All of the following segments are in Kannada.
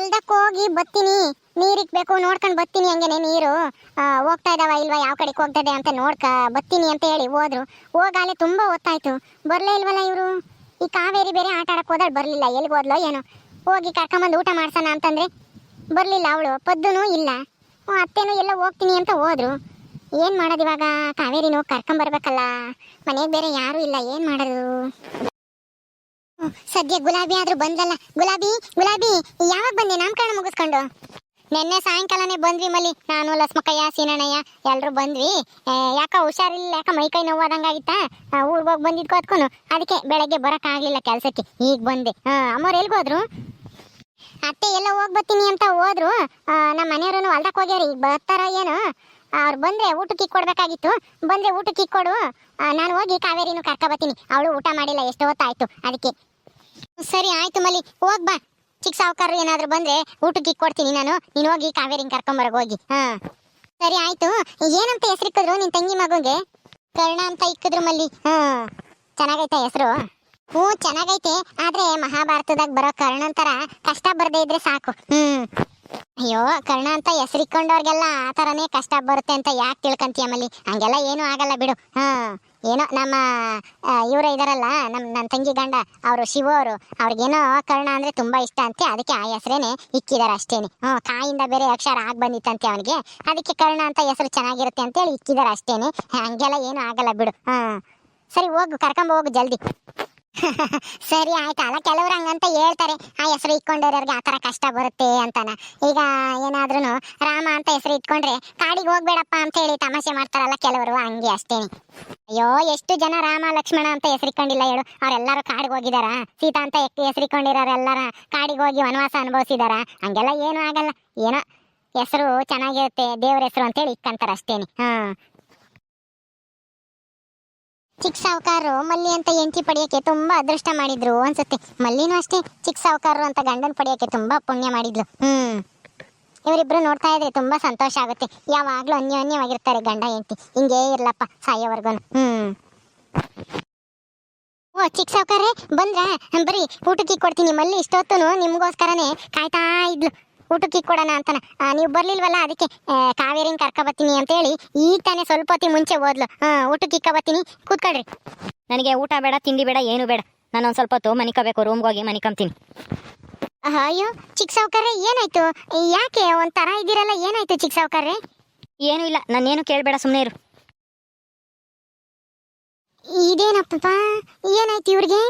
ಹೊಲ್ದಕ್ಕೆ ಹೋಗಿ ಬತ್ತೀನಿ ನೀರಿಕ್ಬೇಕು ನೋಡ್ಕೊಂಡು ಬತ್ತೀನಿ ಹಂಗೇನೆ ನೀರು. ಹೋಗ್ತಾ ಇದಾವ ಇಲ್ವಾ, ಯಾವ ಕಡೆಗೆ ಹೋಗ್ತದೆ ಅಂತ ನೋಡ್ಕ ಬತ್ತೀನಿ ಅಂತ ಹೇಳಿ ಹೋದ್ರು. ಹೋಗಾಲೆ ತುಂಬಾ ಹೊತ್ತಾಯ್ತು. ಬರಲೇ ಇಲ್ವಲ್ಲ ಇವರು? ಈ ಕಾವೇರಿ ಬೇರೆ ಆಟ ಆಡಕ್ ಹೋದಾಳ, ಬರಲಿಲ್ಲ. ಎಲ್ಲಿಗೆ ಹೋದ್ಲೋ ಏನೋ. ಹೋಗಿ ಕರ್ಕೊಂಬಂದು ಊಟ ಮಾಡ್ಸೋಣ ಅಂತಂದ್ರೆ ಬರಲಿಲ್ಲ ಅವಳು. ಪದ್ದುನೂ ಇಲ್ಲ. ಅತ್ತೆನೂ ಎಲ್ಲ ಹೋಗ್ತೀನಿ ಅಂತ ಹೋದ್ರು. ಏನ್ ಮಾಡೋದು ಇವಾಗ? ಕಾವೇರಿನೂ ಕರ್ಕೊಂಬರ್ಬೇಕಲ್ಲ. ಮನೆಗೆ ಬೇರೆ ಯಾರು ಇಲ್ಲ. ಏನ್ ಮಾಡೋದು? ಸದ್ಯ ಗುಲಾಬಿ ಆದ್ರೂ ಬಂದಲ್ಲ. ಗುಲಾಬಿ ಗುಲಾಬಿ, ಯಾವಾಗ ಬಂದೆ? ನಾಮಕರಣ ಮುಗಿಸ್ಕೊಂಡು. ನಿನ್ನೆ ಸಾಯಂಕಾಲನೇ ಬಂದ್ವಿ ಮಲ್ಲಿ. ನಾನು ಲಸ್ಮಕ್ಕಯ್ಯ ಸೀನಣ್ಣಯ್ಯ ಎಲ್ರು ಬಂದ್ವಿ. ಯಾಕ ಹುಷಾರಿಲ್ಲ? ಯಾಕ ಮೈ ಕೈ ನೋವಾದಂಗಾಗಿತ್ತಾ ಊರಿಗೆ ಹೋಗಿ ಬಂದಿದ್ಕೋ ಅದ್ಕೊನು. ಅದಕ್ಕೆ ಬೆಳಗ್ಗೆ ಬರಕ್ ಆಗ್ಲಿಲ್ಲ ಕೆಲ್ಸಕ್ಕೆ. ಈಗ ಬಂದೆ. ಹಾ ಅಮ್ಮವ್ರು ಎಲ್ಗೋದ್ರು ಅತ್ತೆ ಎಲ್ಲ ಹೋಗ್ ಬರ್ತೀನಿ ಅಂತ ಹೋದ್ರು. ನಮ್ಮ ಮನೆಯವ್ರು ಹೊಲ್ದಕ್ ಹೋಗ್ಯಾರ. ಈಗ ಬರ್ತಾರ ಏನು? ಅವ್ರು ಬಂದ್ರೆ ಊಟಕ್ಕೆ ಕೊಡ್ಬೇಕಾಗಿತ್ತು. ಬಂದ್ರೆ ಊಟಕ್ಕೆ ಕೊಡು. ನಾನು ಹೋಗಿ ಕಾವೇರಿನೂ ಕರ್ಕೊ ಬರ್ತೀನಿ. ಅವಳು ಊಟ ಮಾಡಿಲ್ಲ ಎಷ್ಟು ಹೊತ್ತಾಯಿತು ಅದಕ್ಕೆ ಸರಿ, ಆಯ್ತು ಮಲ್ಲಿ. ಹೋಗ್ ಬಾ. ಚಿಕ್ಕ ಸಾವುಕಾರ ಏನಾದ್ರು ಬಂದ್ರೆ ಊಟಕ್ಕೆ ಕೊಡ್ತೀನಿ ನಾನು. ನೀನು ಹೋಗಿ ಕಾವೇರಿನ ಕರ್ಕೊಂಬರಗ್ ಹೋಗಿ. ಹಾ. ಸರಿ, ಆಯ್ತು. ಏನಂತ ಹೆಸರಿಕ್ಕಿದ್ರು ನಿನ್ ತಂಗಿ ಮಗುಗೆ? ಕರ್ಣ ಅಂತ ಇಕ್ಕಿದ್ರು ಮಲ್ಲಿ. ಹಾ. ಚೆನ್ನಾಗೈತೆ ಹೆಸರು. ಹ್ಞೂ, ಚೆನ್ನಾಗೈತೆ. ಆದ್ರೆ ಮಹಾಭಾರತದಾಗ ಬರೋ ಕರ್ಣ ಅಂತರ ಕಷ್ಟ ಬರ್ದೇ ಇದ್ರೆ ಸಾಕು. ಹ್ಮ್. ಅಯ್ಯೋ, ಕರ್ಣ ಅಂತ ಹೆಸರಿಕೊಂಡವ್ರಿಗೆಲ್ಲ ಆ ಥರನೇ ಕಷ್ಟ ಬರುತ್ತೆ ಅಂತ ಯಾಕೆ ತಿಳ್ಕೊಂತೀಯ ಮಲ್ಲಿ? ಹಂಗೆಲ್ಲ ಏನೂ ಆಗಲ್ಲ ಬಿಡು. ಹಾಂ, ಏನೋ ನಮ್ಮ ಇವರು ಇದಾರಲ್ಲ ನಮ್ಮ ನನ್ನ ತಂಗಿ ಗಂಡ, ಅವರು ಶಿವ ಅವರು, ಅವ್ರಿಗೇನೋ ಕರ್ಣ ಅಂದ್ರೆ ತುಂಬಾ ಇಷ್ಟ ಅಂತೆ, ಅದಕ್ಕೆ ಆ ಹೆಸರೇನೆ ಇಕ್ಕಿದ್ದಾರೆ ಅಷ್ಟೇನೆ. ಹ್ಞೂ ಕಾಯಿಂದ ಬೇರೆ ಅಕ್ಷರ ಆಗಿ ಬಂದಿತ್ತಂತೆ ಅವನಿಗೆ, ಅದಕ್ಕೆ ಕರ್ಣ ಅಂತ ಹೆಸರು ಚೆನ್ನಾಗಿರುತ್ತೆ ಅಂತೇಳಿ ಇಕ್ಕಿದ್ದಾರೆ ಅಷ್ಟೇನೆ. ಹಂಗೆಲ್ಲ ಏನೂ ಆಗಲ್ಲ ಬಿಡು. ಹಾಂ, ಸರಿ ಹೋಗು ಕರ್ಕೊಂಡ್ ಹೋಗು ಜಲ್ದಿ. ಸರಿ ಆಯ್ತಾ, ಅಲ್ಲ ಕೆಲವ್ರು ಹಂಗಂತ ಹೇಳ್ತಾರೆ. ಆ ಹೆಸರು ಇಟ್ಕೊಂಡಿರೋರಿಗೆ ಆ ಥರ ಕಷ್ಟ ಬರುತ್ತೆ ಅಂತಾನ. ಈಗ ಏನಾದ್ರೂ ರಾಮ ಅಂತ ಹೆಸರು ಇಟ್ಕೊಂಡ್ರೆ ಕಾಡಿಗೆ ಹೋಗ್ಬೇಡಪ್ಪ ಅಂತ ಹೇಳಿ ತಮಾಷೆ ಮಾಡ್ತಾರಲ್ಲ ಕೆಲವರು, ಹಂಗೆ ಅಷ್ಟೇನೆ. ಅಯ್ಯೋ, ಎಷ್ಟು ಜನ ರಾಮ, ಲಕ್ಷ್ಮಣ ಅಂತ ಹೆಸರಿಕೊಂಡಿಲ್ಲ ಹೇಳು. ಅವರೆಲ್ಲರೂ ಕಾಡಿಗೆ ಹೋಗಿದಾರ? ಸೀತಾ ಅಂತ ಹೆಸರಿಕೊಂಡಿರೋರೆಲ್ಲರ ಕಾಡಿಗೆ ಹೋಗಿ ವನವಾಸ ಅನುಭವಿಸಿದಾರ? ಹಂಗೆಲ್ಲ ಏನೂ ಆಗಲ್ಲ. ಏನೋ ಹೆಸರು ಚೆನ್ನಾಗಿರುತ್ತೆ, ದೇವ್ರ ಹೆಸರು ಅಂತೇಳಿ ಇಕ್ಕಂತಾರ ಅಷ್ಟೇನೆ ಹಾ. ಚಿಕ್ಕ ಸಾವುಕಾರರು ಮಲ್ಲಿ ಅಂತ ಎಂಟಿ ಪಡೆಯೋಕ್ಕೆ ತುಂಬಾ ಅದೃಷ್ಟ ಮಾಡಿದ್ರು ಅನ್ಸುತ್ತೆ. ಮಲ್ಲಿನೂ ಅಷ್ಟೇ ಚಿಕ್ಕ ಸಾವುಕಾರರು ಅಂತ ಗಂಡನ್ ಪಡೆಯೋಕ್ಕೆ ತುಂಬಾ ಪುಣ್ಯ ಮಾಡಿದ್ಲು. ಹ್ಮ್. ಇವರಿಬ್ರು ನೋಡ್ತಾ ಇದ್ರೆ ತುಂಬಾ ಸಂತೋಷ ಆಗುತ್ತೆ. ಯಾವಾಗ್ಲೂ ಅನ್ಯೋನ್ಯವಾಗಿರ್ತಾರೆ ಗಂಡ ಹೆಂಡತಿ. ಹಿಂಗೇ ಇರ್ಲಪ್ಪ ಸಾಯೋವರ್ಗು ಹ್ಮ್. ಓ, ಚಿಕ್ಕ ಸಾವುಕಾರೆ ಬಂದ್ರ? ಬರೀ ಊಟಕ್ಕೆ ಕೊಡ್ತೀನಿ ಮಲ್ಲಿ ಇಷ್ಟೊತ್ತು ನಿಮ್ಗೋಸ್ಕರನೇ ಕಾಯ್ತಾ ಇದ್ಲು. ಊಟಕ್ಕೆ ಕೊಡೋಣ ಅಂತಾನ. ನೀವು ಬರ್ಲಿಲ್ವಲ್ಲ ಅದಕ್ಕೆ ಕಾವೇರಿನ್ ಕಾವೇರಿನ ಕರ್ಕ ಬರ್ತೀನಿ ಅಂತೇಳಿ ಈಗ ತಾನೇ ಸ್ವಲ್ಪ ಹೊತ್ತಿ ಮುಂಚೆ ಓದ್ಲು ಹಾ ಊಟಕ್ಕೆ ಇಕ್ಕ ಬರ್ತೀನಿ. ಕೂತ್ಕೊಳ್ರಿ. ನನಗೆ ಊಟ ಬೇಡ ತಿಂಡಿ ಬೇಡ ಏನು ಬೇಡ. ನಾನು ಒಂದು ಸ್ವಲ್ಪ ಹೊತ್ತು ಮನಿಕೋಬೇಕು ರೂಮ್ಗೆ ಹೋಗಿ ಮನಿಕೊಂತೀನಿ ಅಯ್ಯೋ ಚಿಕ್ಕ ಸಾವುಕಾರ್ರೆ ಏನಾಯ್ತು? ಯಾಕೆ ಒಂಥರ ಇದ್ದೀರಲ್ಲ ಏನಾಯ್ತು ಚಿಕ್ಕ ಸಾವುಕಾರ್ರೆ? ಏನೂ ಇಲ್ಲ ನಾನೇನು ಕೇಳಬೇಡ ಸುಮ್ಮನೆ ಇರು. ಇದೇನಪ್ಪ ಏನಾಯ್ತು ಇವ್ರಿಗೆ?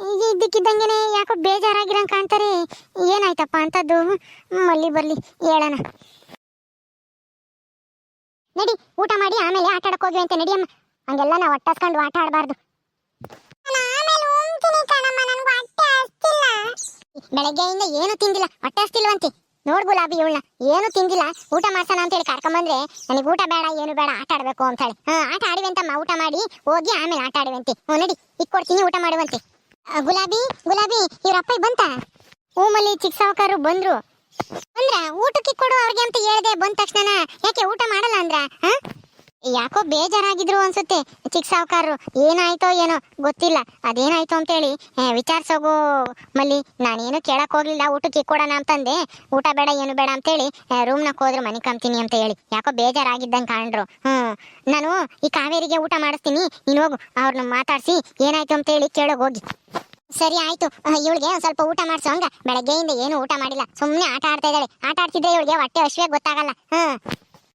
ಈಗ ಇದ್ದಕ್ಕಿದ್ದಂಗೆನೆ ಯಾಕೋ ಬೇಜಾರಾಗಿರಂಗೆ ಕಾಣ್ತಾರೆ. ಏನಾಯ್ತಪ್ಪ ಅಂತದ್ದು? ಮಲ್ಲಿ ಬರ್ಲಿ, ಹೇಳೋಣ. ನಡಿ, ಊಟ ಮಾಡಿ, ಆಮೇಲೆ ಆಟ ಆಡಕ್ ಹೋಗಿ ಅಂತ ನಡಿಯಮ್ಮ ಹಂಗೆಲ್ಲ ನಾವು ಒಟ್ಟಾಸ್ಕೊಂಡು ಆಟ ಆಡಬಾರ್ದು. ಬೆಳಗ್ಗೆಯಿಂದ ಏನು ತಿಂದಿಲ್ಲ ಹೊಟ್ಟೆ ಹಸ್ತಿಲ್ವಂತೆ ನೋಡ್ ಗುಲಾಬಿ ಇವಳನ್ನ ಏನು ತಿಂದಿಲ್ಲ. ಊಟ ಮಾಡ್ಸೋಣ ಅಂತೇಳಿ ಕರ್ಕೊಂಬಂದ್ರೆ, ನನಗೆ ಊಟ ಬೇಡ, ಏನು ಬೇಡ, ಆಟ ಆಡ್ಬೇಕು ಅಂತ ಹೇಳಿ. ಹಾಂ, ಆಟ ಆಡಿವಂತಮ್ಮ ಊಟ ಮಾಡಿ, ಹೋಗಿ ಆಮೇಲೆ ಆಟ ಆಡುವಂತೆ ಹ್ಞೂ ನಡಿ ಕೊಡ್ತೀನಿ ಊಟ ಮಾಡುವಂತೆ. ಗುಲಾಬಿ ಗುಲಾಬಿ, ಇವ್ರ ಅಪ್ಪ ಬಂತ? ಊಮಲ್ಲಿ ಚಿಕ್ಕ ಸಾವುಕಾರರು ಬಂದ್ರು. ಅಂದ್ರ ಊಟಕ್ಕೆ ಕೊಡು ಅವ್ರಿಗೆ ಅಂತ ಹೇಳ್ದೆ ಬಂದ ತಕ್ಷಣ ಯಾಕೆ ಊಟ ಮಾಡಲ್ಲ ಅಂದ್ರ ಯಾಕೋ ಬೇಜಾರಾಗಿದ್ರು ಅನ್ಸುತ್ತೆ ಚಿಕ್ಕ ಏನಾಯ್ತೋ ಏನೋ ಗೊತ್ತಿಲ್ಲ. ಅದೇನಾಯ್ತು ಅಂತೇಳಿ ವಿಚಾರ್ಸೋಗು ಮಲ್ಲಿ. ನಾನೇನು ಕೇಳಕ್ ಹೋಗ್ಲಿಲ್ಲ, ಊಟಕ್ಕೆ ಕೊಡೋಣ ಅಂತಂದೆ. ಊಟ ಬೇಡ, ಏನು ಬೇಡ ಅಂತೇಳಿ ರೂಮ್ನಾಗ ಹೋದ್ರು ಮನೆ ಕಂತೀನಿ ಅಂತ ಹೇಳಿ. ಯಾಕೋ ಬೇಜಾರಾಗಿದ್ದಂಗೆ ಕಾಣ್ರು. ಹ್ಮ್. ನಾನು ಈ ಕಾವೇರಿಗೆ ಊಟ ಮಾಡಿಸ್ತೀನಿ. ನೀನು ಹೋಗು ಅವ್ರನ್ನ ಮಾತಾಡ್ಸಿ ಏನಾಯ್ತು ಅಂತೇಳಿ ಕೇಳೋಗಿ ಹೋಗಿ. ಸರಿ ಆಯ್ತು. ಇವಳಿಗೆ ಒಂದ್ ಸ್ವಲ್ಪ ಊಟ ಮಾಡ್ಸು ಹಂಗ. ಬೆಳಗ್ಗೆಯಿಂದ ಏನು ಊಟ ಮಾಡಿಲ್ಲ. ಸುಮ್ಮನೆ ಆಟ ಆಡ್ತಾ ಇದ್ದಾಳೆ. ಆಟ ಆಡ್ತಿದ್ರೆ ಇವಳಿಗೆ ಹೊಟ್ಟೆ ಹಸಿವೆ ಗೊತ್ತಾಗಲ್ಲ. ಹ್ಮ್.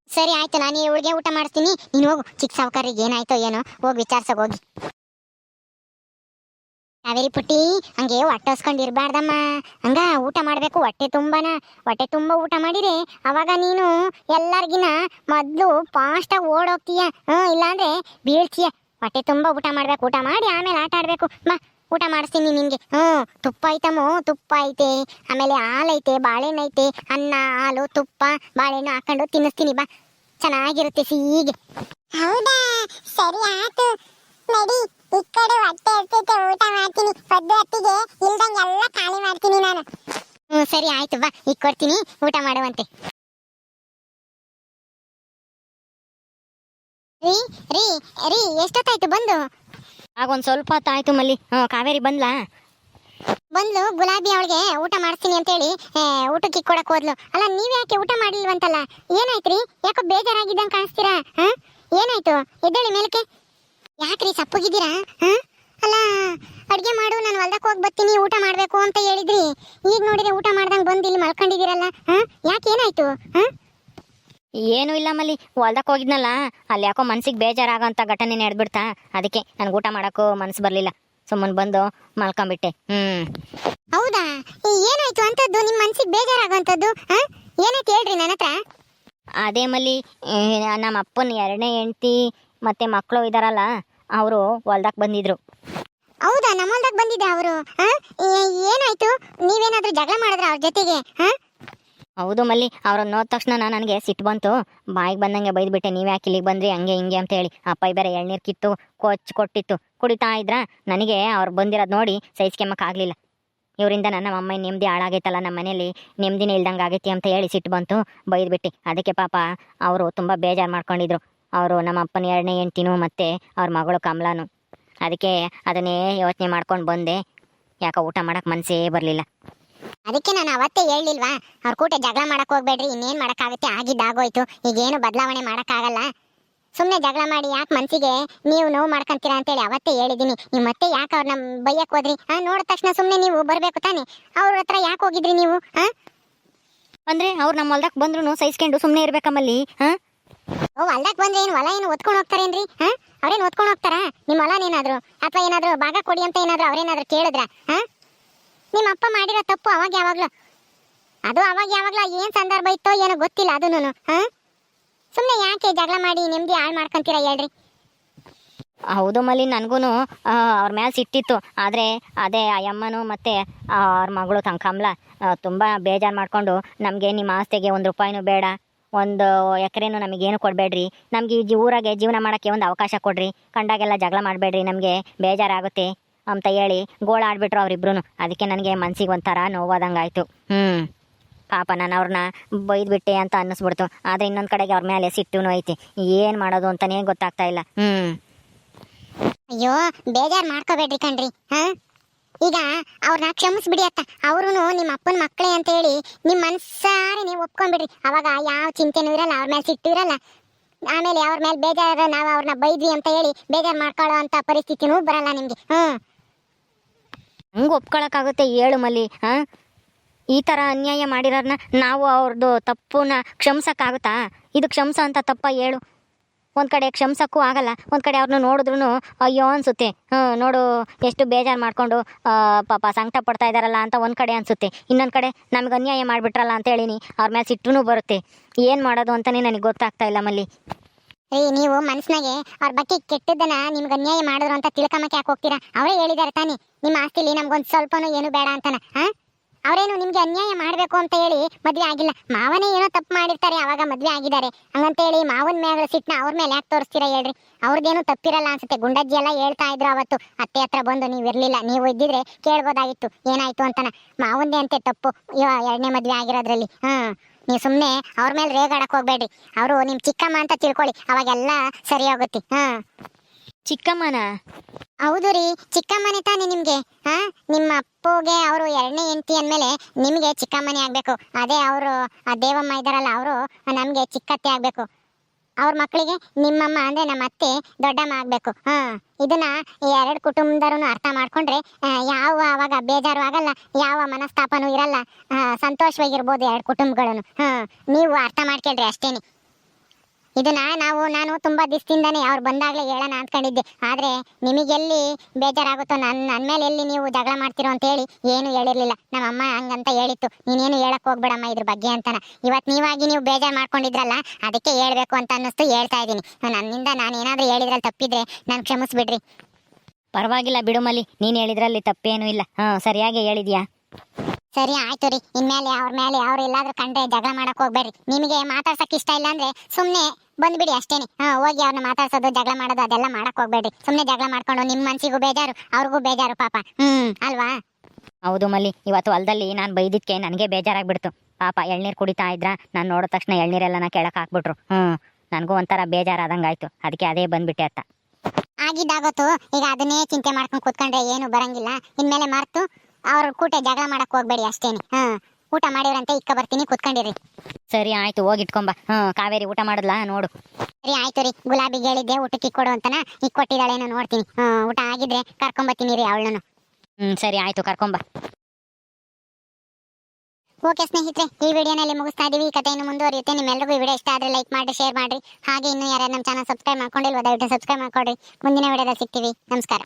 ಸರಿ ಆಯ್ತು, ನಾನು ಇವಳಿಗೆ ಊಟ ಮಾಡಿಸ್ತೀನಿ. ನೀನು ಹೋಗು. ಚಿಕ್ಕ ಸಾವುಕಾರಿಗೆ ಏನಾಯ್ತೋ ಏನೋ, ಹೋಗಿ ವಿಚಾರ್ಸಕ್ ಹೋಗಿ. ಕಾವೇರಿ ಪುಟ್ಟಿ, ಹಂಗೆ ಹೊಟ್ಟೆ ಇರ್ಬಾರ್ದಮ್ಮ. ಹಂಗ ಊಟ ಮಾಡ್ಬೇಕು. ಹೊಟ್ಟೆ ತುಂಬಾನ, ಹೊಟ್ಟೆ ತುಂಬ ಊಟ ಮಾಡಿದ್ರೆ ಅವಾಗ ನೀನು ಎಲ್ಲರಿಗಿನ ಮೊದ್ಲು ಫಾಸ್ಟಾಗಿ ಓಡೋಗ್ತೀಯ ಹ್ಮ್, ಇಲ್ಲಾಂದ್ರೆ ಬೀಳ್ತೀಯ. ಹೊಟ್ಟೆ ತುಂಬ ಊಟ ಮಾಡ್ಬೇಕು. ಊಟ ಮಾಡಿ ಆಮೇಲೆ ಆಟ ಆಡಬೇಕು. ಬಾ ಊಟ ಮಾಡಿಸ್ತೀನಿ ನಿಮಗೆ ಹ್ಞೂ ತುಪ್ಪ ಐತಮ್ಮು ತುಪ್ಪ ಐತೆ. ಆಮೇಲೆ ಹಾಲೈತೆ ಬಾಳೆಹಣ್ಣು ಐತೆ. ಅನ್ನ ಹಾಲು ತುಪ್ಪ ಬಾಳೆಹಣ್ಣು ಹಾಕೊಂಡು ತಿನ್ನಿಸ್ತೀನಿ ಬಾ. ಚೆನ್ನಾಗಿರುತ್ತೆ ಸೀಗೆ. ಹೌದಾ? ಸರಿ ಆಯ್ತು. ನಡಿ ಈ ಕಡೆ ಹೊಟ್ಟೆ ಇರ್ತೈತೆ ಊಟ ಮಾಡ್ತೀನಿ. ಪದ್ದು ಹೊತ್ತಿಗೆ ಇಲ್ದಂಗೆ ಎಲ್ಲ ಖಾಲಿ ಮಾಡ್ತೀನಿ ನಾನು. ಹ್ಞೂ ಸರಿ ಆಯ್ತು ಬಾ. ಈಗ ಕೊಡ್ತೀನಿ ಊಟ ಮಾಡುವಂತೆ. ರೀ ರೀ ರೀ ಎಷ್ಟೊತ್ತಾಯ್ತು ಬಂದು? ಆಗ ಒಂದು ಸ್ವಲ್ಪ ಹೊತ್ತು ಮಲ್ಲಿ. ಹ್ಞೂ ಕಾವೇರಿ ಬಂದ್ಲಾ? ಬಂದ್ಲು. ಗುಲಾಬಿ ಅವಳಿಗೆ ಊಟ ಮಾಡಿಸ್ತೀನಿ ಅಂತೇಳಿ ಊಟಕ್ಕೆ ಕೊಡಕ್ ಹೋದ್ಲು. ಅಲ್ಲ, ನೀವ್ ಯಾಕೆ ಊಟ ಮಾಡಿಲ್ವಂತಲ್ಲ ಏನಾಯ್ತ್ರಿ? ಯಾಕೋ ಬೇಜಾರಾಗಿದ್ದಂಗೆ ಕಾಣಿಸ್ತೀರಾ? ಹಾ? ಏನಾಯ್ತು? ಎದ್ದೇಳಿ ಮೇಲಕ್ಕೆ. ಯಾಕ್ರಿ, ಸಪ್ಪಗಿದ್ದೀರಾ? ಹಾ? ಅಲ್ಲ, ಅಡ್ಗೆ ಮಾಡು, ನಾನು ಹೊಲ್ದಕ್ಕೆ ಹೋಗಿ ಬರ್ತೀನಿ, ಊಟ ಮಾಡ್ಬೇಕು ಅಂತ ಹೇಳಿದ್ರಿ. ಈಗ ನೋಡಿದ್ರೆ ಊಟ ಮಾಡ್ದಂಗೆ ಬಂದು ಇಲ್ಲಿ ಮಲ್ಕೊಂಡಿದ್ದೀರಲ್ಲ. ಹಾ? ಯಾಕೆ ಏನಾಯ್ತು? ಹಾ? ಏನೂ ಇಲ್ಲ ಮಲ್ಲಿ ಹೊಲ್ದಕ್ಕೆ ಹೋಗಿದ್ನಲ್ಲ. ಅಲ್ಲಿ ಯಾಕೋ ಮನ್ಸಿಗೆ ಬೇಜಾರಾಗೋಂಥ ಘಟನೆ ನಡೆದ್ಬಿಡ್ತಾ. ಅದಕ್ಕೆ ನನಗೆ ಊಟ ಮಾಡೋಕ್ಕೂ ಮನಸ್ಸು ಬರಲಿಲ್ಲ. ಸುಮ್ಮನೆ ಬಂದು ಮಲ್ಕೊಂಬಿಟ್ಟೆ. ಹ್ಮ್. ಹೌದಾ? ಏನಾಯ್ತು ಅಂತದ್ದು? ನಿಮ್ಮ ಮನ್ಸಿಗೆ ಬೇಜಾರಾಗುವಂಥದ್ದು ಹಾ? ಏನಾಯ್ತು ಹೇಳ್ರಿ ನನ್ನ ಹತ್ರ? ಅದೇ ಮಲ್ಲಿ ನಮ್ಮ ಅಪ್ಪನ ಎರಡನೇ ಹೆಂಡತಿ ಮತ್ತೆ ಮಕ್ಕಳು ಇದಾರಲ್ಲ ಅವರು ಹೊಲ್ದಾಗ ಬಂದಿದ್ರು. ಹೌದಾ? ನಮ್ಮ ಹೊಲ್ದಾಗ ಬಂದಿದ್ದೆ ಅವರು? ಏನಾಯ್ತು? ನೀವೇನಾದ್ರೂ ಜಗಳ ಮಾಡಿದ್ರ ಅವ್ರ ಜೊತೆಗೆ ಹಾ? ಹೌದು ಮಲ್ಲಿ, ಅವ್ರನ್ನ ನೋಡಿದ ತಕ್ಷಣ ನಾನು ನನಗೆ ಸಿಟ್ಟು ಬಂತು. ಬಾಯಿಗೆ ಬಂದಂಗೆ ಬೈದ್ಬಿಟ್ಟೆ, ನೀವು ಯಾಕೆ ಇಲ್ಲಿಗೆ ಬಂದ್ರಿ? ಹಂಗೆ, ಹಿಂಗೆ ಅಂತ ಹೇಳಿ. ಅಪ್ಪ ಬೇರೆ ಎಳ್ನೀರು ಕಿತ್ತು ಕೊಚ್ ಕೊಟ್ಟಿತ್ತು. ಕುಡಿತಾ ಇದ್ರ, ನನಗೆ ಅವ್ರು ಬಂದಿರೋದು ನೋಡಿ ಸಹಿಸ್ಕೆಮ್ಮಕ್ಕಾಗಲಿಲ್ಲ ಇವರಿಂದ ನನ್ನ ಅಮ್ಮ ನೆಮ್ಮದಿ ಹಾಳಾಗೈತಲ್ಲ ನಮ್ಮ ಮನೇಲಿ ನೆಮ್ಮದಿನೇ ಇಲ್ದಂಗೆ ಆಗೈತಿ ಅಂತ ಹೇಳಿ ಸಿಟ್ಟು ಬಂತು, ಬೈದ್ಬಿಟ್ಟು. ಅದಕ್ಕೆ ಪಾಪ ಅವರು ತುಂಬ ಬೇಜಾರು ಮಾಡ್ಕೊಂಡಿದ್ರು. ಅವರು ನಮ್ಮ ಅಪ್ಪನ ಎರಡನೇ ಹೆಂಡ್ತಿನೂ ಮತ್ತು ಅವ್ರ ಮಗಳು ಕಮಲಾನು. ಅದಕ್ಕೆ ಅದನ್ನೇ ಯೋಚನೆ ಮಾಡ್ಕೊಂಡು ಬಂದೆ. ಯಾಕೆ ಊಟ ಮಾಡೋಕ್ಕೆ ಮನಸ್ಸೇ ಬರಲಿಲ್ಲ. ಅದಕ್ಕೆ ನಾನು ಅವತ್ತೇ ಹೇಳಿಲ್ವಾ ಅವ್ರ ಕೂಟ ಜಗಳ ಮಾಡಕ್ ಹೋಗ್ಬೇಡ್ರಿ ಇನ್ನೇನ್ ಮಾಡಕ್ಕಾಗುತ್ತೆ? ಆಗಿದ್ದಾಗೋಯ್ತು ಈಗೇನು ಬದಲಾವಣೆ ಮಾಡಕ್ಕಾಗಲ್ಲ. ಸುಮ್ಮನೆ ಜಗಳ ಮಾಡಿ ಯಾಕೆ ಮನಸ್ಸಿಗೆ ನೀವು ನೋವು ಮಾಡ್ಕೊಂತೀರಾ ಅಂತೇಳಿ ಅವತ್ತೇ ಹೇಳಿದ್ದೀನಿ. ನೀವು ಮತ್ತೆ ಯಾಕೆ ಅವ್ರನ್ನ ಬೈಯಕ್ ಹೋದ್ರಿ? ಹಾ ನೋಡಿದ ತಕ್ಷಣ ಸುಮ್ಮನೆ ನೀವು ಬರಬೇಕು ತಾನೆ. ಅವ್ರ ಹತ್ರ ಯಾಕೆ ಹೋಗಿದ್ರಿ ನೀವು? ಹಾ ಅಂದರೆ ಅವ್ರು ನಮ್ಮ ಹೊಲ್ದಾಗ ಬಂದ್ರು ಸಹಿಸ್ಕೊಂಡು ಸುಮ್ಮನೆ ಇರ್ಬೇಕಮ್ಮಲ್ಲಿ ಹಾಂ ಓ ಹೊಲ್ದಾಗ ಬಂದ್ರೆ ಏನು? ಹೊಲ ಏನು ಒತ್ಕೊಂಡು ಹೋಗ್ತಾರೇನ್ರಿ? ಹಾ ಅವ್ರೇನು ಒತ್ಕೊಂಡು ಹೋಗ್ತಾರಾ? ನಿಮ್ಮ ಹೊಲನೇನಾದ್ರು? ಅಥವಾ ಏನಾದ್ರು ಭಾಗ ಕೊಡಿ ಅಂತ ಏನಾದ್ರು ಅವ್ರೇನಾದ್ರು ಕೇಳಿದ್ರ? ಹಾ ನಿಮ್ಮ ಅಪ್ಪ ಮಾಡಿರೋ ತಪ್ಪು ಅವಾಗ ಯಾವಾಗ್ಲೂ. ಅದು ಅವಾಗ ಯಾವಾಗ್ಲೂ ಏನ್ ಸಂದರ್ಭ ಇತ್ತೋ ಏನೋ ಗೊತ್ತಿಲ್ಲ ಅದನ್ನು ಸುಮ್ನೆ ಯಾಕೆ ಜಗಳ ಮಾಡಿ ನೆಮ್ಮದಿ ಹಾಳು ಮಾಡ್ಕೊಂತೀರ ಹೇಳ್ರಿ. ಹೌದು ಮಲ್ಲಿ ನನಗೂ ಅವ್ರ ಮೇಲೆ ಸಿಟ್ಟಿತ್ತು. ಆದರೆ ಅದೇ ಆ ಅಮ್ಮನು ಮತ್ತು ಅವ್ರ ಮಗಳು ತಮ್ಮ ಕಮಲ ತುಂಬ ಬೇಜಾರು ಮಾಡಿಕೊಂಡು ನಮಗೆ ನಿಮ್ಮ ಆಸ್ತಿಗೆ ಒಂದು ರೂಪಾಯಿನೂ ಬೇಡ, ಒಂದು ಎಕರೆನೂ ನಮಗೇನು ಕೊಡಬೇಡ್ರಿ. ನಮಗೆ ಈ ಊರಾಗೆ ಜೀವನ ಮಾಡೋಕ್ಕೆ ಒಂದು ಅವಕಾಶ ಕೊಡ್ರಿ. ಕಂಡಾಗೆಲ್ಲ ಜಗಳ ಮಾಡಬೇಡ್ರಿ, ನಮಗೆ ಬೇಜಾರಾಗುತ್ತೆ. ಅಂತ ಹೇಳಿ ಗೋಳಾಡ್ಬಿಟ್ರು ಅವರಿಬ್ರು ಅದಕ್ಕೆ ನನಗೆ ಮನ್ಸಿಗೆ ಒಂಥರ ನೋವಾದಂಗೆ ಆಯಿತು ಹ್ಞೂ ಪಾಪ ನಾನು ಅವ್ರನ್ನ ಬೈದ್ಬಿಟ್ಟೆ ಅಂತ ಅನ್ನಿಸ್ಬಿಡ್ತು. ಆದರೆ ಇನ್ನೊಂದು ಕಡೆಗೆ ಅವ್ರ ಮೇಲೆ ಸಿಟ್ಟು ಐತಿ. ಏನು ಮಾಡೋದು ಅಂತಲೇ ಗೊತ್ತಾಗ್ತಾ ಇಲ್ಲ. ಹ್ಞೂ ಅಯ್ಯೋ, ಬೇಜಾರು ಮಾಡ್ಕೋಬೇಡ್ರಿ ಕಣ್ರಿ, ಹಾ? ಈಗ ಅವ್ರನ್ನ ಕ್ಷಮಿಸ್ಬಿಡಿ ಅತ್ತ. ಅವರು ನಿಮ್ಮ ಅಪ್ಪನ ಮಕ್ಕಳೇ ಅಂತ ಹೇಳಿ ನಿಮ್ಮ ಮನ್ಸಾರೆ ನೀವು ಒಪ್ಕೊಂಡ್ಬಿಡ್ರಿ. ಅವಾಗ ಯಾವ ಚಿಂತೆನೂ ಇರಲ್ಲ, ಅವ್ರ ಮೇಲೆ ಸಿಟ್ಟು ಇರಲ್ಲ. ಆಮೇಲೆ ಅವ್ರ ಮೇಲೆ ಬೇಜಾರು ನಾವು ಅವ್ರನ್ನ ಬೈದ್ವಿ ಅಂತ ಹೇಳಿ ಬೇಜಾರು ಮಾಡ್ಕೊಳ್ಳೋ ಅಂತ ಪರಿಸ್ಥಿತಿನೂ ಬರಲ್ಲ ನಿಮಗೆ. ಹ್ಮ್. ಹಂಗೆ ಒಪ್ಕೊಳಕ್ಕಾಗುತ್ತೆ ಏಳು ಮಲ್ಲಿ ಹಾಂ ಈ ಥರ ಅನ್ಯಾಯ ಮಾಡಿರೋರ್ನ ನಾವು ಅವ್ರದ್ದು ತಪ್ಪನ್ನ ಕ್ಷಮಿಸೋಕ್ಕಾಗುತ್ತಾ? ಇದು ಕ್ಷಮಿಸ ಅಂತ ತಪ್ಪ ಹೇಳು. ಒಂದು ಕಡೆ ಕ್ಷಮಿಸೋಕ್ಕೂ ಆಗಲ್ಲ, ಒಂದು ಕಡೆ ಅವ್ರನ್ನ ನೋಡಿದ್ರು ಅಯ್ಯೋ ಅನಿಸುತ್ತೆ. ಹ್ಞೂ ನೋಡು, ಎಷ್ಟು ಬೇಜಾರು ಮಾಡಿಕೊಂಡು ಪಾಪ ಸಂಕಟ ಪಡ್ತಾ ಇದ್ದಾರಲ್ಲ ಅಂತ ಒಂದು ಕಡೆ ಅನಿಸುತ್ತೆ. ಇನ್ನೊಂದು ಕಡೆ ನಮ್ಗೆ ಅನ್ಯಾಯ ಮಾಡಿಬಿಟ್ರಲ್ಲ ಅಂತ ಹೇಳಿನಿ. ಅವ್ರ ಮೇಲೆ ಸಿಟ್ಟೂ ಬರುತ್ತೆ. ಏನು ಮಾಡೋದು ಅಂತಲೇ ನನಗೆ ಗೊತ್ತಾಗ್ತಾ ಇಲ್ಲ ಮಲ್ಲಿ. ರೀ ನೀವು ಮನ್ಸ್ನಾಗೆ ಅವ್ರ ಬಗ್ಗೆ ಕೆಟ್ಟದನ್ನ ನಿಮ್ಗೆ ಅನ್ಯಾಯ ಮಾಡಿದ್ರು ಅಂತ ತಿಳ್ಕೊಂಬಕ್ಕೆ ಯಾಕೆ ಹೋಗ್ತೀರಾ? ಅವರೇ ಹೇಳಿದಾರೆ ತಾನೇ. ನಿಮ್ಮ ಆಸ್ತಿಲಿ ನಮ್ಗೊಂದು ಸ್ವಲ್ಪನೂ ಏನು ಬೇಡ ಅಂತಾನ, ಹಾ? ಅವರೇನು ನಿಮ್ಗೆ ಅನ್ಯಾಯ ಮಾಡಬೇಕು ಅಂತ ಹೇಳಿ ಮದ್ವೆ ಆಗಿಲ್ಲ. ಮಾವನೇ ಏನೋ ತಪ್ಪು ಮಾಡಿರ್ತಾರೆ, ಅವಾಗ ಮದ್ವೆ ಆಗಿದ್ದಾರೆ. ಹಂಗಂತ ಹೇಳಿ ಮಾವನ ಮೇಲೆ ಸಿಟ್ನ ಅವ್ರ ಮೇಲೆ ಯಾಕೆ ತೋರಿಸ್ತೀರಾ ಹೇಳ್ರಿ? ಅವ್ರದ್ದೇನು ತಪ್ಪಿರಲ್ಲ ಅನ್ಸುತ್ತೆ. ಗುಂಡಜ್ಜಿ ಎಲ್ಲ ಹೇಳ್ತಾ ಇದ್ರು ಅವತ್ತು. ಅತ್ತೆ ಹತ್ರ ಬಂದು, ನೀವು ಇರ್ಲಿಲ್ಲ, ನೀವು ಇದ್ದಿದ್ರೆ ಕೇಳ್ಬೋದಾಗಿತ್ತು. ಏನಾಯ್ತು ಅಂತನ? ಮಾವಂದೇ ಅಂತೆ ತಪ್ಪು. ಇವ ಎರಡನೇ ಮದ್ವೆ ಆಗಿರೋದ್ರಲ್ಲಿ, ಹಾ. ನೀವು ಸುಮ್ಮನೆ ಅವ್ರ ಮೇಲೆ ರೇಗಾಡಕ್ಕೆ ಹೋಗ್ಬೇಡ್ರಿ. ಅವರು ನಿಮ್ಮ ಚಿಕ್ಕಮ್ಮ ಅಂತ ತಿಳ್ಕೊಳ್ಳಿ. ಅವಾಗೆಲ್ಲ ಸರಿ ಹೋಗುತ್ತೆ ಹಾ. ಚಿಕ್ಕಮ್ಮನ? ಹೌದು ರೀ. ಚಿಕ್ಕಮ್ಮನೆ ತಾನೇ ನಿಮಗೆ. ಹಾ? ನಿಮ್ಮ ಅಪ್ಪಗೆ ಅವರು ಎರಡನೇ ಹೆಂಡತಿ ಅಂದಮೇಲೆ ನಿಮಗೆ ಚಿಕ್ಕಮ್ಮನೆ ಆಗಬೇಕು. ಅದೇ ಅವರು ಆ ದೇವಮ್ಮ ಇದ್ದಾರಲ್ಲ ಅವರು ನಮಗೆ ಚಿಕ್ಕತ್ತೆ ಆಗ್ಬೇಕು. ಅವ್ರ ಮಕ್ಕಳಿಗೆ ನಿಮ್ಮಮ್ಮ ಅಂದ್ರೆ ನಮ್ಮ ಅತ್ತೆ ದೊಡ್ಡಮ್ಮ ಆಗ್ಬೇಕು. ಹಾ, ಇದನ್ನ ಎರಡು ಕುಟುಂಬದವರು ಅರ್ಥ ಮಾಡ್ಕೊಂಡ್ರೆ ಯಾವ ಅವಾಗ ಬೇಜಾರು ಆಗಲ್ಲ, ಯಾವ ಮನಸ್ತಾಪನೂ ಇರಲ್ಲ. ಸಂತೋಷವಾಗಿರ್ಬೋದು ಎರಡು ಕುಟುಂಬಗಳನ್ನು ಹಾ, ನೀವು ಅರ್ಥ ಮಾಡ್ಕೊಳ್ರಿ ಅಷ್ಟೇನೆ. ಇದನ್ನ ನಾವು, ನಾನು ತುಂಬಾ ದಿವಸದಿಂದಾನೇ ಅವ್ರು ಬಂದಾಗ್ಲೇ ಹೇಳೋಣ ಅನ್ಕೊಂಡಿದ್ದೆ. ಆದ್ರೆ ನಿಮಗೆಲ್ಲಿ ಬೇಜಾರಾಗುತ್ತೋ ನನ್ನ ನನ್ನ ಮೇಲೆ ಎಲ್ಲಿ ನೀವು ಜಗಳ ಮಾಡ್ತಿರೋ ಅಂತ ಹೇಳಿ ಏನು ಹೇಳಿರ್ಲಿಲ್ಲ. ನಮ್ಮ ಅಮ್ಮ ಹಂಗಂತ ಹೇಳಿತ್ತು. ನೀನೇನು ಹೇಳಕ್ ಹೋಗ್ಬೇಡಮ್ಮ ಇದ್ರ ಬಗ್ಗೆ ಅಂತಾನ. ಇವತ್ತು ನೀವಾಗಿ ನೀವು ಬೇಜಾರು ಮಾಡ್ಕೊಂಡಿದ್ರಲ್ಲ, ಅದಕ್ಕೆ ಹೇಳ್ಬೇಕು ಅಂತ ಅನ್ನಿಸ್ತು ಹೇಳ್ತಾ ಇದ್ದೀನಿ. ನನ್ನಿಂದ ನಾನು ಏನಾದ್ರೂ ಹೇಳಿದ್ರಲ್ಲಿ ತಪ್ಪಿದ್ರೆ ನಾನು ಕ್ಷಮಿಸ್ಬಿಡ್ರಿ. ಪರವಾಗಿಲ್ಲ ಬಿಡು ಮಲ್ಲಿ, ನೀನು ಹೇಳಿದ್ರಲ್ಲಿ ತಪ್ಪೇನು ಇಲ್ಲ. ಹಾಂ ಸರಿಯಾಗಿ ಹೇಳಿದ್ಯಾ? ಸರಿ ಆಯ್ತು ರೀ. ಇನ್ಮೇಲೆ ಅವ್ರ ಮೇಲೆ ಅವ್ರು ಎಲ್ಲಾದ್ರೂ ಕಂಡ್ರೆ ಜಗಳ ಮಾಡಕ್ ಹೋಗ್ಬೇಡ್ರಿ. ನಿಮಗೆ ಮಾತಾಡ್ಸಕ್ ಇಷ್ಟ ಇಲ್ಲ ಅಂದ್ರೆ ಸುಮ್ನೆ ಬಂದ್ಬಿಡಿ ಅಷ್ಟೇನೆ. ಹಾ ಹೋಗಿ ಅವ್ರನ್ನ ಮಾತಾಡ್ಸೋದು ಜಗಳ ಮಾಡೋದು ಅದೆಲ್ಲ ಮಾಡಕ್ ಹೋಗ್ಬೇಡ್ರಿ. ಸುಮ್ನೆ ಜಗಳ ಮಾಡ್ಕೊಂಡು ನಿಮ್ ಮನ್ಸಿಗೂ ಬೇಜಾರು ಅವ್ರಿಗೂ ಬೇಜಾರು ಪಾಪ. ಹ್ಮ್ ಅಲ್ವಾ? ಹೌದು ಮಲ್ಲಿ ಇವತ್ತು ಹೊಲದಲ್ಲಿ ನಾನು ಬೈದಿದ್ಕೆ ನನಗೆ ಬೇಜಾರಾಗ್ಬಿಡ್ತು. ಪಾಪ ಎಳ್ನೀರು ಕುಡಿತಾ ಇದ್ರ ನಾನು ನೋಡಿದ ತಕ್ಷಣ ಎಳ್ನೀರೆಲ್ಲ ಕೆಳಕ್ ಹಾಕ್ಬಿಟ್ರು ಹ್ಞೂ ನನಗೂ ಒಂಥರ ಬೇಜಾರಾದಂಗೆ ಆಯಿತು ಅದಕ್ಕೆ ಅದೇ ಬಂದ್ಬಿಟ್ಟೆ ಅತ್ತ ಆಗಿದ್ದಾಗೋತು ಈಗ ಅದನ್ನೇ ಚಿಂತೆ ಮಾಡ್ಕೊಂಡು ಕೂತ್ಕೊಂಡ್ರೆ ಏನು ಬರಂಗಿಲ್ಲ. ಇನ್ಮೇಲೆ ಮರ್ತು ಅವ್ರ ಕೂಟ ಜಗಳ ಮಾಡಕ್ ಹೋಗ್ಬೇಡಿ ಅಷ್ಟೇನೆ. ಹಾ ಊಟ ಮಾಡಿರಂತೆ ಇಕ್ಕ ಬರ್ತೀನಿ ಕುತ್ಕೊಂಡಿರಿ. ಸರಿ ಆಯ್ತು ಹೋಗಿ ಇಟ್ಕೊಂಬ. ಹ್ಮ್ ಕಾವೇರಿ ಊಟ ಮಾಡಿದ್ಲಾ? ನೋಡು. ಸರಿ ಆಯ್ತು ರೀ. ಗುಲಾಬಿ ಹೇಳಿದ್ದೆ ಊಟಕ್ಕೆ ಕೊಡು ಅಂತನ ಈಗ ಕೊಟ್ಟಿದ್ದಾಳೇನೋ ನೋಡ್ತೀನಿ. ಹಾ ಊಟ ಆಗಿದ್ರೆ ಕರ್ಕೊಂಬತ್ತೀನಿ ರೀ ಅವಳನ್ನು. ಹ್ಮ್ ಸರಿ ಆಯ್ತು ಕರ್ಕೊಂಬ. ಓಕೆ ಸ್ನೇಹಿತರೆ ಈ ವಿಡಿಯೋನಲ್ಲಿ ಮುಗಿಸ್ತಾ ಇದೀವಿ. ಈ ಕಥೆ ಇನ್ನು ಮುಂದುವರಿಯುತ್ತೆ. ನಿಮ್ಮೆಲ್ಲರಿಗೂ ಈ ವಿಡಿಯೋ ಇಷ್ಟ ಆದ್ರೆ ಲೈಕ್ ಮಾಡಿ ಶೇರ್ ಮಾಡಿ ಹಾಗೆ ಇನ್ನು ಯಾರು ನಮ್ಮ ಚಾನಲ್ ಸಬ್ಸ್ಕ್ರೈಬ್ ಮಾಡ್ಕೊಂಡಿಲ್ವ ದಯವಿಟ್ಟು ಸಬ್ಸ್ಕ್ರೈಬ್ ಮಾಡ್ಕೊಡ್ರಿ. ಮುಂದಿನ ವಿಡಿಯೋದಲ್ಲಿ ಸಿಗ್ತೀವಿ. ನಮಸ್ಕಾರ.